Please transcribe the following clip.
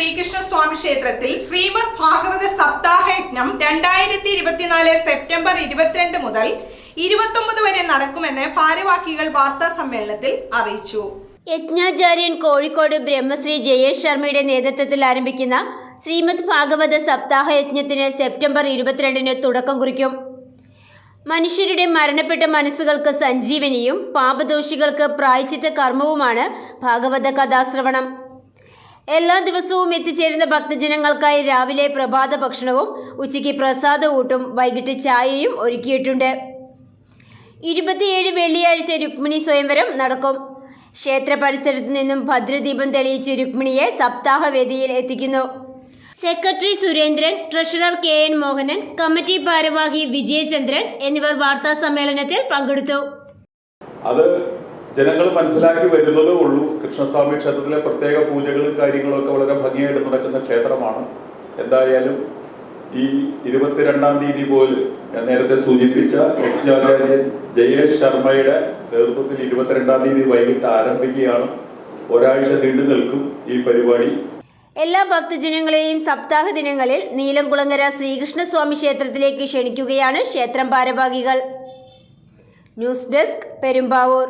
ശ്രീകൃഷ്ണസ്വാമി ക്ഷേത്രത്തിൽ ശ്രീമദ് ഭാഗവത സപ്താഹ യജ്ഞം രണ്ടായിരത്തി ഇരുപത്തിനാല് സെപ്റ്റംബർ ഇരുപത്തിരണ്ട് മുതൽ ഇരുപത്തൊമ്പത് വരെ നടക്കുമെന്ന് ഭാരവാഹികൾ വാർത്താ സമ്മേളനത്തിൽ അറിയിച്ചു. യജ്ഞാചാര്യൻ കോഴിക്കോട് ബ്രഹ്മശ്രീ ജയേഷ് ശർമ്മയുടെ നേതൃത്വത്തിൽ ആരംഭിക്കുന്ന ശ്രീമദ് ഭാഗവത സപ്താഹ യജ്ഞത്തിന് സെപ്റ്റംബർ ഇരുപത്തിരണ്ടിന് തുടക്കം കുറിക്കും. മനുഷ്യരുടെ മരണപ്പെട്ട മനസ്സുകൾക്ക് സഞ്ജീവനിയും പാപദോഷികൾക്ക് പ്രായച്ചിത്ത കർമ്മവുമാണ് ഭാഗവത കഥാശ്രവണം. എല്ലാ ദിവസവും എത്തിച്ചേരുന്ന ഭക്തജനങ്ങൾക്കായി രാവിലെ പ്രഭാത ഭക്ഷണവും ഉച്ചയ്ക്ക് പ്രസാദ ഊട്ടും വൈകിട്ട് ചായയും ഒരുക്കിയിട്ടുണ്ട്. ഇരുപത്തിയേഴ് വെള്ളിയാഴ്ച രുക്മിണി സ്വയംവരം നടക്കും. ക്ഷേത്ര പരിസരത്തു നിന്നും ഭദ്രദീപം തെളിയിച്ച് രുക്മിണിയെ സപ്താഹവേദിയിൽ എത്തിക്കുന്നു. Secretary Surendran treasurer K N Mohanan committee ഭാരവാഹി വിജയചന്ദ്രൻ എന്നിവർ വാർത്താ സമ്മേളനത്തിൽ പങ്കെടുത്തു. അത് ജനങ്ങൾ മനസ്സിലാക്കി വരുന്നതേ ഉള്ളൂ. കൃഷ്ണസ്വാമി ക്ഷേത്രത്തിലെ പ്രത്യേക പൂജകളും കാര്യങ്ങളും ഒക്കെ വളരെ ഭംഗിയായിട്ട് നടക്കുന്ന ക്ഷേത്രമാണ്. എന്തായാലും ഈ ഇരുപത്തിരണ്ടാം തീയതി പോലും ഞാൻ നേരത്തെ സൂചിപ്പിച്ച യജ്ഞാചാര്യൻ ജയേഷ് ശർമ്മയുടെ നേതൃത്വത്തിൽ ഇരുപത്തിരണ്ടാം തീയതി വൈകിട്ട് ആരംഭിക്കുകയാണ്. ഒരാഴ്ച നീണ്ടു നിൽക്കും ഈ പരിപാടി. എല്ലാ ഭക്തജനങ്ങളെയും സപ്താഹ ദിനങ്ങളിൽ നീലംകുളങ്ങര ശ്രീകൃഷ്ണസ്വാമി ക്ഷേത്രത്തിലേക്ക് ക്ഷണിക്കുകയാണ് ക്ഷേത്രം ഭാരവാഹികൾ. News desk Perumbavoor.